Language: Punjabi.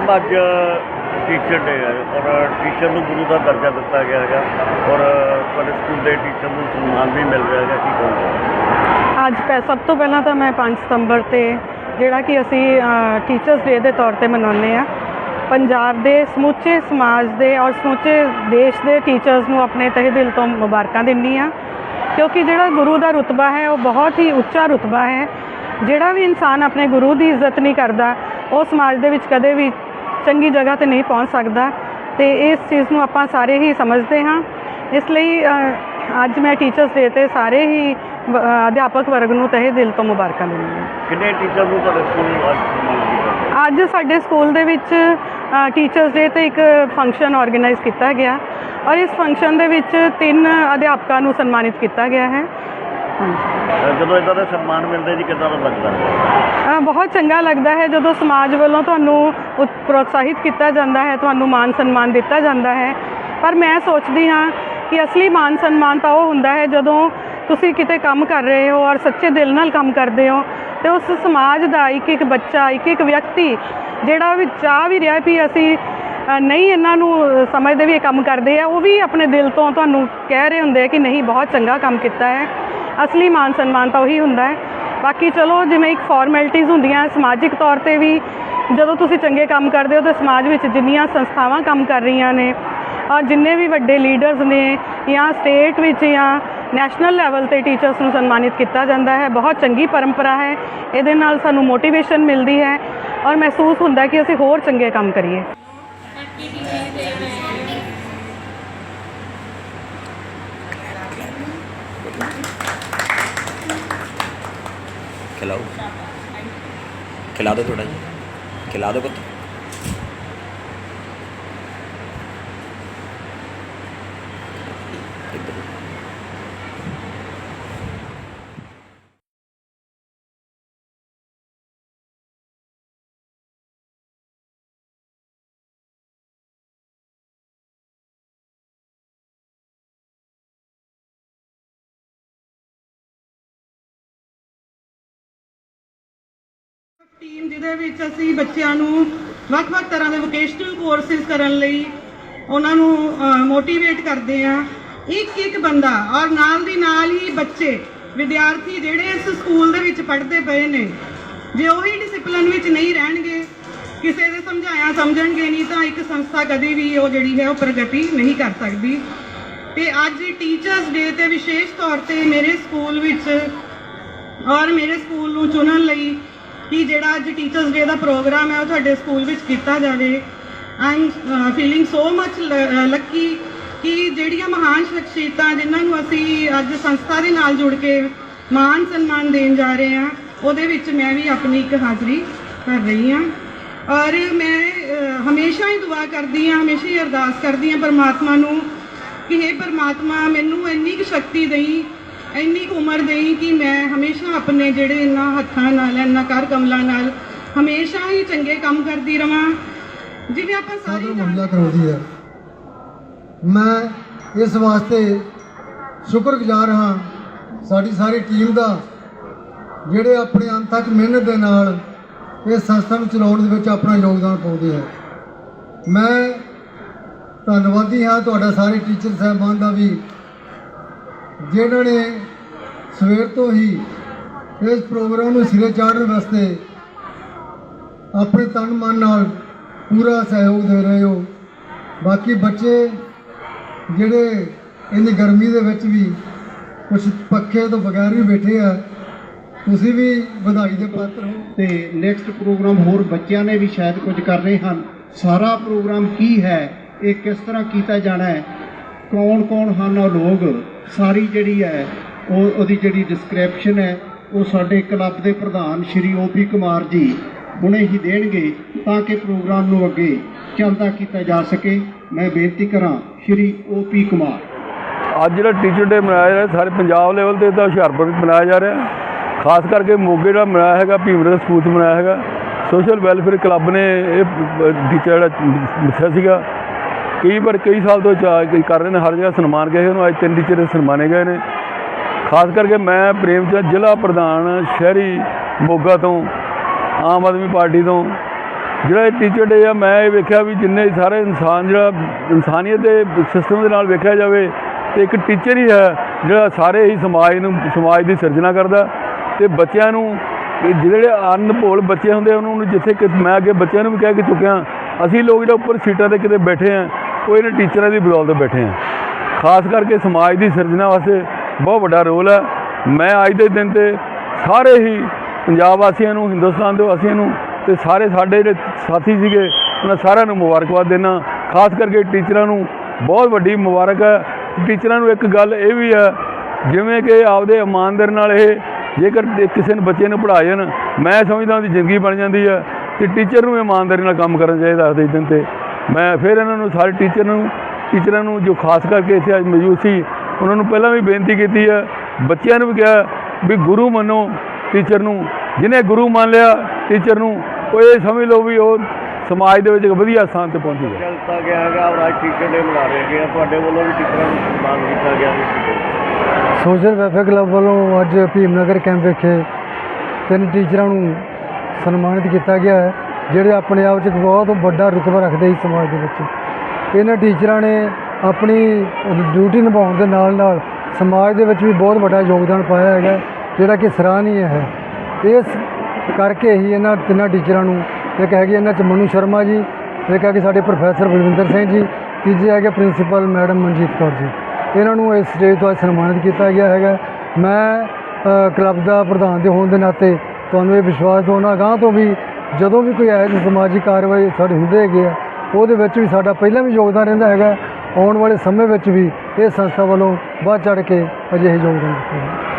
ਮੈਮ ਅੱਜ ਟੀਚਰ ਡੇ ਹੈ ਔਰ ਟੀਚਰ ਨੂੰ ਗੁਰੂ ਦਾ ਦਰਜਾ ਦਿੱਤਾ ਗਿਆ ਹੈਗਾ, ਔਰ ਤੁਹਾਡੇ ਸਕੂਲ ਦੇ ਟੀਚਰ ਨੂੰ ਸਨਮਾਨ ਵੀ ਮਿਲ ਰਿਹਾ ਹੈਗਾ, ਕੀ ਕਹੋਗੇ? ਅੱਜ ਪੈ, ਸਭ ਤੋਂ ਪਹਿਲਾਂ ਤਾਂ ਮੈਂ 5 ਸਤੰਬਰ ਤੇ ਜਿਹੜਾ ਕਿ ਅਸੀਂ ਟੀਚਰਸ ਡੇ ਦੇ ਤੌਰ ਤੇ ਮਨਾਉਂਦੇ ਆ ਪੰਜਾਬ ਦੇ ਸਮੁੱਚੇ ਸਮਾਜ ਦੇ ਔਰ ਸਮੁੱਚੇ ਦੇਸ਼ ਦੇ ਟੀਚਰਸ ਨੂੰ ਆਪਣੇ ਤਹਿ ਦਿਲ ਤੋਂ ਮੁਬਾਰਕਾਂ ਦਿੰਦੀ ਆ ਕਿਉਂਕਿ ਜਿਹੜਾ ਗੁਰੂ ਦਾ ਰੁਤਬਾ ਹੈ, ਉਹ ਬਹੁਤ ਹੀ ਉੱਚਾ ਰੁਤਬਾ ਹੈ। ਜਿਹੜਾ ਵੀ ਇਨਸਾਨ ਆਪਣੇ ਗੁਰੂ ਦੀ ਇੱਜ਼ਤ ਨਹੀਂ ਕਰਦਾ, ਉਹ ਸਮਾਜ ਦੇ ਵਿੱਚ ਕਦੇ ਵੀ ਚੰਗੀ ਜਗ੍ਹਾ ਤੇ ਨਹੀਂ ਪਹੁੰਚ ਸਕਦਾ ਤੇ ਇਸ ਚੀਜ਼ ਨੂੰ ਆਪਾਂ ਸਾਰੇ ਹੀ ਸਮਝਦੇ ਹਾਂ। ਇਸ ਲਈ ਅੱਜ ਮੈਂ ਟੀਚਰਸ ਡੇ ਤੇ ਸਾਰੇ ਹੀ ਅਧਿਆਪਕ ਵਰਗ ਨੂੰ ਤਹਿ ਦਿਲ ਤੋਂ ਮੁਬਾਰਕਾਂ ਦਿੰਦੀ ਹਾਂ। ਕਿੰਨੇ ਟੀਚਰ ਨੂੰ ਤੁਹਾਡੇ ਸਕੂਲ ਅੱਜ ਸਾਡੇ ਸਕੂਲ ਦੇ ਵਿੱਚ ਟੀਚਰਸ ਡੇ ਤੇ ਇੱਕ ਫੰਕਸ਼ਨ ਆਰਗੇਨਾਈਜ਼ ਕੀਤਾ ਗਿਆ। ਔਰ ਇਸ ਫੰਕਸ਼ਨ ਦੇ ਵਿੱਚ ਤਿੰਨ ਅਧਿਆਪਕਾਂ ਨੂੰ ਸਨਮਾਨਿਤ ਕੀਤਾ ਗਿਆ ਹੈ। ਅ, ਜਦੋਂ ਇਦਾਂ ਦੇ ਸਨਮਾਨ ਮਿਲਦੇ ਜੀ ਕਿੱਦਾਂ ਦਾ ਲੱਗਦਾ? ਅ, ਬਹੁਤ ਚੰਗਾ ਲੱਗਦਾ ਹੈ। ਜਦੋਂ ਸਮਾਜ ਵੱਲੋਂ ਤੁਹਾਨੂੰ ਉਤ- ਪ੍ਰੋਤਸਾਹਿਤ ਕੀਤਾ ਜਾਂਦਾ ਹੈ ਤੁਹਾਨੂੰ ਮਾਨ ਸਨਮਾਨ ਦਿੱਤਾ ਜਾਂਦਾ ਹੈ। ਪਰ ਮੈਂ ਸੋਚਦੀ ਹਾਂ ਕਿ ਅਸਲੀ ਮਾਨ ਸਨਮਾਨ ਤਾਂ ਉਹ ਹੁੰਦਾ ਹੈ ਜਦੋਂ ਤੁਸੀਂ ਕਿਤੇ ਕੰਮ ਕਰ ਰਹੇ ਹੋ ਔਰ ਸੱਚੇ ਦਿਲ ਨਾਲ ਕੰਮ ਕਰਦੇ ਹੋ ਤੇ ਉਸ ਸਮਾਜ ਦਾ ਇੱਕ ਇੱਕ ਬੱਚਾ ਇੱਕ ਇੱਕ ਵਿਅਕਤੀ ਜਿਹੜਾ ਵੀ ਚਾਹ ਵੀ ਰਿਹਾ ਵੀ ਅਸੀਂ ਅ, ਨਹੀਂ ਇਹਨਾਂ ਨੂੰ ਸਮਝਦੇ ਵੀ ਇਹ ਕੰਮ ਕਰਦੇ ਆ ਉਹ ਵੀ ਆਪਣੇ ਦਿਲ ਤੋਂ ਤੁਹਾਨੂੰ ਕਹਿ ਰਹੇ ਹੁੰਦੇ ਆ ਕਿ ਨਹੀਂ ਬਹੁਤ ਚੰਗਾ ਕੰਮ ਕੀਤਾ ਹੈ। ਅਸਲੀ ਮਾਨ ਸਨਮਾਨ ਤਾਂ ਉਹੀ ਹੁੰਦਾ ਹੈ। ਬਾਕੀ ਚਲੋ, ਜਿਵੇਂ ਇੱਕ ਫਾਰਮੈਲਿਟੀਆਂ ਹੁੰਦੀਆਂ, ਸਮਾਜਿਕ ਤੌਰ ਤੇ ਵੀ ਜਦੋਂ ਤੁਸੀਂ ਚੰਗੇ ਕੰਮ ਕਰਦੇ ਹੋ, ਤਾਂ ਸਮਾਜ ਵਿੱਚ ਜਿੰਨੀਆਂ ਸੰਸਥਾਵਾਂ ਕੰਮ ਕਰ ਰਹੀਆਂ ਨੇ ਔਰ ਜਿੰਨੇ ਵੀ ਵੱਡੇ ਲੀਡਰਸ ਨੇ ਜਾਂ ਸਟੇਟ ਵਿੱਚ ਜਾਂ ਨੈਸ਼ਨਲ ਲੈਵਲ ਤੇ ਟੀਚਰਸ ਨੂੰ ਸਨਮਾਨਿਤ ਕੀਤਾ ਜਾਂਦਾ ਹੈ। ਬਹੁਤ ਚੰਗੀ ਪਰੰਪਰਾ ਹੈ। ਇਹਦੇ ਨਾਲ ਸਾਨੂੰ ਮੋਟੀਵੇਸ਼ਨ ਮਿਲਦੀ ਹੈ ਔਰ ਮਹਿਸੂਸ ਹੁੰਦਾ ਕਿ ਅਸੀਂ ਹੋਰ ਚੰਗੇ ਕੰਮ ਕਰੀਏ। खिलाओ खिला दो थोड़ा जी खिला दो पुत्र ਟੀਮ ਜਿਹਦੇ ਵਿੱਚ ਅਸੀਂ ਬੱਚਿਆਂ ਨੂੰ ਵੱਖ-ਵੱਖ ਤਰ੍ਹਾਂ ਦੇ ਵੋਕੇਸ਼ਨਲ ਕੋਰਸਿਸ ਕਰਨ ਲਈ ਉਹਨਾਂ ਨੂੰ ਮੋਟੀਵੇਟ ਕਰਦੇ ਆ ਇੱਕ ਇੱਕ ਬੰਦਾ ਔਰ ਨਾਲ ਦੀ ਨਾਲ ਹੀ ਬੱਚੇ, ਵਿਦਿਆਰਥੀ ਜਿਹੜੇ ਇਸ ਸਕੂਲ ਦੇ ਵਿੱਚ ਪੜ੍ਹਦੇ ਪਏ ਨੇ, ਜੇ ਉਹੀ ਡਿਸਪਲਿਨ ਵਿੱਚ ਨਹੀਂ ਰਹਿਣਗੇ, ਕਿਸੇ ਦੇ ਸਮਝਾਇਆ ਸਮਝਣਗੇ ਨਹੀਂ ਤਾਂ ਇੱਕ ਸੰਸਥਾ ਕਦੇ ਵੀ ਉਹ ਜਿਹੜੀ ਹੈ ਉਹ ਪ੍ਰਗਤੀ ਨਹੀਂ ਕਰ ਸਕਦੀ। ਤੇ ਅੱਜ ਟੀਚਰਸ ਡੇ ਤੇ ਵਿਸ਼ੇਸ਼ ਤੌਰ ਤੇ ਮੇਰੇ ਸਕੂਲ ਵਿੱਚ ਔਰ ਮੇਰੇ ਸਕੂਲ ਨੂੰ ਚੁਣਨ ਲਈ ਕਿ ਜਿਹੜਾ ਅੱਜ ਟੀਚਰਸ ਡੇ ਦਾ ਪ੍ਰੋਗਰਾਮ ਹੈ ਉਹ ਤੁਹਾਡੇ ਸਕੂਲ ਵਿੱਚ ਕੀਤਾ ਜਾਵੇ। I am feeling so much lucky ਕਿ ਜਿਹੜੀਆਂ ਮਹਾਨ ਸ਼ਖਸੀਅਤਾਂ ਜਿਨ੍ਹਾਂ ਨੂੰ ਅਸੀਂ ਅੱਜ ਸੰਸਥਾ ਦੇ ਨਾਲ ਜੁੜ ਕੇ ਮਾਨ ਸਨਮਾਨ ਦੇਣ ਜਾ ਰਹੇ ਹਾਂ, ਉਹਦੇ ਵਿੱਚ ਮੈਂ ਵੀ ਆਪਣੀ ਇੱਕ ਹਾਜ਼ਰੀ ਕਰ ਰਹੀ ਹਾਂ। ਔਰ ਮੈਂ ਹਮੇਸ਼ਾ ਹੀ ਦੁਆ ਕਰਦੀ ਹਾਂ, ਹਮੇਸ਼ਾ ਹੀ ਅਰਦਾਸ ਕਰਦੀ ਹਾਂ ਪਰਮਾਤਮਾ ਨੂੰ ਕਿ हे ਪਰਮਾਤਮਾ, ਮੈਨੂੰ ਇੰਨੀ ਕੁ ਸ਼ਕਤੀ ਦੇਈ ਇੰਨੀ ਕੁ ਉਮਰ ਦੇਈ ਕਿ ਮੈਂ ਹਮੇਸ਼ਾ ਆਪਣੇ ਜਿਹੜੇ ਇਹਨਾਂ ਹੱਥਾਂ ਨਾਲ ਇਹਨਾਂ ਕਰ ਕਮਲਾਂ ਨਾਲ ਹਮੇਸ਼ਾ ਹੀ ਚੰਗੇ ਕੰਮ ਕਰਦੀ ਰਵਾਂ। ਜਿਵੇਂ ਆਪਾਂ ਸਾਰੇ ਮੁਹੱਲਾ ਕਰਾਉਂਦੀ ਹੈ। ਮੈਂ ਇਸ ਵਾਸਤੇ ਸ਼ੁਕਰਗੁਜ਼ਾਰ ਹਾਂ ਸਾਡੀ ਸਾਰੀ ਟੀਮ ਦਾ ਜਿਹੜੇ ਆਪਣੇ ਅੰਤ ਤੱਕ ਮਿਹਨਤ ਦੇ ਨਾਲ ਇਸ ਸੰਸਥਾ ਨੂੰ ਚਲਾਉਣ ਦੇ ਵਿੱਚ ਆਪਣਾ ਯੋਗਦਾਨ ਪਾਉਂਦੇ ਹੈ ਮੈਂ ਧੰਨਵਾਦੀ ਹਾਂ ਤੁਹਾਡਾ ਸਾਰੇ ਟੀਚਰ ਸਾਹਿਬਾਨ ਦਾ ਵੀ। ਜਿਨ੍ਹਾਂ ਨੇ ਸਵੇਰ ਤੋਂ ਹੀ ਇਸ ਪ੍ਰੋਗਰਾਮ ਨੂੰ ਸਿਰੇ ਚਾੜਨ ਵਾਸਤੇ ਆਪਣੇ ਤਨ ਮਨ ਨਾਲ ਪੂਰਾ ਸਹਿਯੋਗ ਦੇ ਰਹੇ ਹੋ। ਬਾਕੀ ਬੱਚੇ ਜਿਹੜੇ ਇੰਨੀ ਗਰਮੀ ਦੇ ਵਿੱਚ ਵੀ ਕੁਝ ਪੱਖੇ ਤੋਂ ਬਗੈਰ ਵੀ ਬੈਠੇ ਆ, ਤੁਸੀਂ ਵੀ ਵਧਾਈ ਦੇ ਪਾਤਰ ਹੋ। ਤੇ ਨੈਕਸਟ ਪ੍ਰੋਗਰਾਮ ਹੋਰ ਬੱਚਿਆਂ ਨੇ ਵੀ ਸ਼ਾਇਦ ਕੁਝ ਕਰ ਰਹੇ ਹਨ। ਸਾਰਾ ਪ੍ਰੋਗਰਾਮ ਕੀ ਹੈ, ਇਹ ਕਿਸ ਤਰ੍ਹਾਂ ਕੀਤਾ ਜਾਣਾ ਹੈ ਕੌਣ ਕੌਣ ਹਨ ਉਹ ਲੋਕ? ਸਾਰੀ ਜਿਹੜੀ ਹੈ, ਉਹ ਉਹਦੀ ਜਿਹੜੀ ਡਿਸਕ੍ਰਿਪਸ਼ਨ ਹੈ, ਉਹ ਸਾਡੇ ਕਲੱਬ ਦੇ ਪ੍ਰਧਾਨ ਸ਼੍ਰੀ ਓਪੀ ਕੁਮਾਰ ਜੀ ਹੁਣੇ ਹੀ ਦੇਣਗੇ ਤਾਂ ਕਿ ਪ੍ਰੋਗਰਾਮ ਨੂੰ ਅੱਗੇ ਚੱਲਦਾ ਕੀਤਾ ਜਾ ਸਕੇ। ਮੈਂ ਬੇਨਤੀ ਕਰਾਂ ਸ਼੍ਰੀ ਓਪੀ ਕੁਮਾਰ। ਅੱਜ ਜਿਹੜਾ ਟੀਚਰ ਡੇ ਮਨਾਇਆ ਜਾ ਰਿਹਾ, ਸਾਰੇ ਪੰਜਾਬ ਲੈਵਲ ਤੇ ਤਾਂ ਹੁਸ਼ਿਆਰਪੁਰ ਵਿੱਚ ਮਨਾਇਆ ਜਾ ਰਿਹਾ। ਖਾਸ ਕਰਕੇ ਮੋਗੇ ਦਾ ਮਨਾਇਆ ਹੈਗਾ ਭੀਮਰਲ ਸਕੂਲ 'ਚ ਮਨਾਇਆ ਹੈਗਾ। ਸੋਸ਼ਲ ਵੈਲਫੇਅਰ ਕਲੱਬ ਨੇ ਇਹ ਟੀਚਰ ਜਿਹੜਾ ਦੱਸਿਆ ਸੀਗਾ। ਕਈ ਵਾਰ ਕਈ ਸਾਲ ਤੋਂ ਚਾ- ਕਰ ਰਹੇ ਨੇ, ਹਰ ਜਗ੍ਹਾ ਸਨਮਾਨ ਗਏ ਉਹਨੂੰ ਅੱਜ ਤਿੰਨ ਟੀਚਰ ਸਨਮਾਨੇ ਗਏ ਨੇ। ਖਾਸ ਕਰਕੇ ਮੈਂ ਪ੍ਰੇਮ ਚੰਦ, ਜ਼ਿਲ੍ਹਾ ਪ੍ਰਧਾਨ ਸ਼ਹਿਰੀ ਮੋਗਾ ਤੋਂ, ਆਮ ਆਦਮੀ ਪਾਰਟੀ ਤੋਂ। ਜਿਹੜਾ ਇਹ ਟੀਚਰ ਡੇ ਆ, ਮੈਂ ਇਹ ਵੇਖਿਆ ਵੀ ਜਿੰਨੇ ਸਾਰੇ ਇਨਸਾਨ ਜਿਹੜਾ ਇਨਸਾਨੀਅਤ ਦੇ ਸਿਸਟਮ ਦੇ ਨਾਲ ਵੇਖਿਆ ਜਾਵੇ, ਤੇ ਇੱਕ ਟੀਚਰ ਹੀ ਹੈ ਜਿਹੜਾ ਸਾਰੇ ਹੀ ਸਮਾਜ ਨੂੰ, ਸਮਾਜ ਦੀ ਸਿਰਜਣਾ ਕਰਦਾ। ਤੇ ਬੱਚਿਆਂ ਨੂੰ ਜਿਹੜੇ ਅਨਭੋਲ ਬੱਚੇ ਹੁੰਦੇ ਉਹਨਾਂ ਨੂੰ ਜਿੱਥੇ ਕਿ ਮੈਂ ਅੱਗੇ ਬੱਚਿਆਂ ਨੂੰ ਵੀ ਕਹਿ ਕੇ ਚੁੱਕਿਆ, ਅਸੀਂ ਲੋਕ ਜਿਹੜਾ ਉੱਪਰ ਸੀਟਾਂ ਤੇ ਕਿਤੇ ਬੈਠੇ ਆ ਉਹ ਇਹਨਾਂ ਟੀਚਰਾਂ ਦੀ ਬਦੌਲਤ ਬੈਠੇ ਆ। ਖਾਸ ਕਰਕੇ ਸਮਾਜ ਦੀ ਸਿਰਜਣਾ ਵਾਸਤੇ ਬਹੁਤ ਵੱਡਾ ਰੋਲ ਹੈ ਮੈਂ ਅੱਜ ਦੇ ਦਿਨ ਤੇ ਸਾਰੇ ਹੀ ਪੰਜਾਬ ਵਾਸੀਆਂ ਨੂੰ, ਹਿੰਦੁਸਤਾਨ ਦੇ ਵਾਸੀਆਂ ਨੂੰ ਤੇ ਸਾਰੇ ਸਾਡੇ ਜਿਹੜੇ ਸਾਥੀ ਸੀਗੇ, ਉਹਨਾਂ ਸਾਰਿਆਂ ਨੂੰ ਮੁਬਾਰਕਬਾਦ ਦੇਣਾ ਖਾਸ ਕਰਕੇ ਟੀਚਰਾਂ ਨੂੰ ਬਹੁਤ ਵੱਡੀ ਮੁਬਾਰਕ ਹੈ ਟੀਚਰਾਂ ਨੂੰ ਇੱਕ ਗੱਲ ਇਹ ਵੀ ਹੈ ਜਿਵੇਂ ਕਿ ਆਪਦੇ ਇਮਾਨਦਾਰ ਨਾਲ ਇਹ ਜੇਕਰ ਕਿਸੇ ਨੇ ਬੱਚੇ ਨੂੰ ਪੜ੍ਹਾ ਜਾਣ ਮੈਂ ਸਮਝਦਾ ਉਹਦੀ ਜ਼ਿੰਦਗੀ ਬਣ ਜਾਂਦੀ ਹੈ ਤੇ ਟੀਚਰ ਨੂੰ ਇਮਾਨਦਾਰੀ ਨਾਲ ਕੰਮ ਕਰਨਾ ਚਾਹੀਦਾ ਅੱਜ ਦੇ ਦਿਨ ਤੇ। ਮੈਂ ਫਿਰ ਇਹਨਾਂ ਨੂੰ ਸਾਰੇ ਟੀਚਰ ਨੂੰ ਟੀਚਰਾਂ ਨੂੰ ਜੋ ਖਾਸ ਕਰਕੇ ਇੱਥੇ ਅੱਜ ਮੌਜੂਦ ਸੀ ਉਹਨਾਂ ਨੂੰ ਪਹਿਲਾਂ ਵੀ ਬੇਨਤੀ ਕੀਤੀ ਹੈ ਬੱਚਿਆਂ ਨੂੰ ਵੀ ਕਿਹਾ ਵੀ ਗੁਰੂ ਮੰਨੋ ਟੀਚਰ ਨੂੰ। ਜਿਹਨੇ ਗੁਰੂ ਮੰਨ ਲਿਆ ਟੀਚਰ ਨੂੰ ਉਹ ਇਹ ਸਮਝ ਲਓ ਵੀ ਉਹ ਸਮਾਜ ਦੇ ਵਿੱਚ ਇੱਕ ਵਧੀਆ ਸਥਾਨ ਤੇ ਪਹੁੰਚੂਗਾ ਚੱਲ ਦਿੱਤਾ ਗਿਆ ਹੈਗਾ ਔਰ ਅੱਜ ਟੀਚਰ ਡੇ ਮਨਾ ਰਹੇ ਹੈਗੇ ਆ ਤੁਹਾਡੇ ਵੱਲੋਂ ਵੀ ਟੀਚਰਾਂ ਨੂੰ ਸਨਮਾਨ ਕੀਤਾ ਗਿਆ ਸੋਸ਼ਲ ਵੈਲਫੇਅਰ ਕਲੱਬ ਵੱਲੋਂ ਅੱਜ ਭੀਮਨਗਰ ਕੈਂਪ ਵਿਖੇ ਤਿੰਨ ਟੀਚਰਾਂ ਨੂੰ ਸਨਮਾਨਿਤ ਕੀਤਾ ਗਿਆ ਹੈ। ਜਿਹੜੇ ਆਪਣੇ ਆਪ 'ਚ ਇੱਕ ਬਹੁਤ ਵੱਡਾ ਰੁਤਬਾ ਰੱਖਦੇ ਸੀ ਸਮਾਜ ਦੇ ਵਿੱਚ। ਇਹਨਾਂ ਟੀਚਰਾਂ ਨੇ ਆਪਣੀ ਡਿਊਟੀ ਨਿਭਾਉਣ ਦੇ ਨਾਲ ਨਾਲ ਸਮਾਜ ਦੇ ਵਿੱਚ ਵੀ ਬਹੁਤ ਵੱਡਾ ਯੋਗਦਾਨ ਪਾਇਆ ਹੈਗਾ, ਜਿਹੜਾ ਕਿ ਸਰਾਹਨੀय ਹੈ। ਇਸ ਕਰਕੇ ਹੀ ਇਹਨਾਂ ਤਿੰਨਾਂ ਟੀਚਰਾਂ ਨੂੰ ਇੱਕ ਹੈਗੇ ਇਹਨਾਂ 'ਚ ਮਨੂ ਸ਼ਰਮਾ ਜੀ, ਇੱਕ ਹੈਗੇ ਸਾਡੇ ਪ੍ਰੋਫੈਸਰ ਬਲਵਿੰਦਰ ਸਿੰਘ ਜੀ, ਤੀਜੇ ਹੈਗੇ ਪ੍ਰਿੰਸੀਪਲ ਮੈਡਮ ਮਨਜੀਤ ਕੌਰ ਜੀ। ਇਹਨਾਂ ਨੂੰ ਇਸ ਸਟੇਜ ਤੋਂ ਅੱਜ ਸਨਮਾਨਿਤ ਕੀਤਾ ਗਿਆ ਹੈਗਾ। ਮੈਂ ਕਲੱਬ ਦਾ ਪ੍ਰਧਾਨ ਦੇ ਹੋਣ ਦੇ ਨਾਤੇ ਤੁਹਾਨੂੰ ਇਹ ਵਿਸ਼ਵਾਸ ਦਿਵਾਉਣਾ, ਅਗਾਂਹ ਤੋਂ ਵੀ ਜਦੋਂ ਵੀ ਕੋਈ ਇਹੋ ਜਿਹੀ ਸਮਾਜਿਕ ਕਾਰਵਾਈ ਸਾਡੇ ਹੁੰਦੇ ਹੈਗੇ ਆ, ਉਹਦੇ ਵਿੱਚ ਵੀ ਸਾਡਾ ਪਹਿਲਾਂ ਵੀ ਯੋਗਦਾਨ ਰਹਿੰਦਾ ਹੈਗਾ। ਆਉਣ ਵਾਲੇ ਸਮੇਂ ਵਿੱਚ ਵੀ ਇਹ ਸੰਸਥਾ ਵੱਲੋਂ ਵੱਧ ਚੜ੍ਹ ਕੇ ਅਜਿਹੇ ਯੋਗਦਾਨ ਦਿੱਤੇ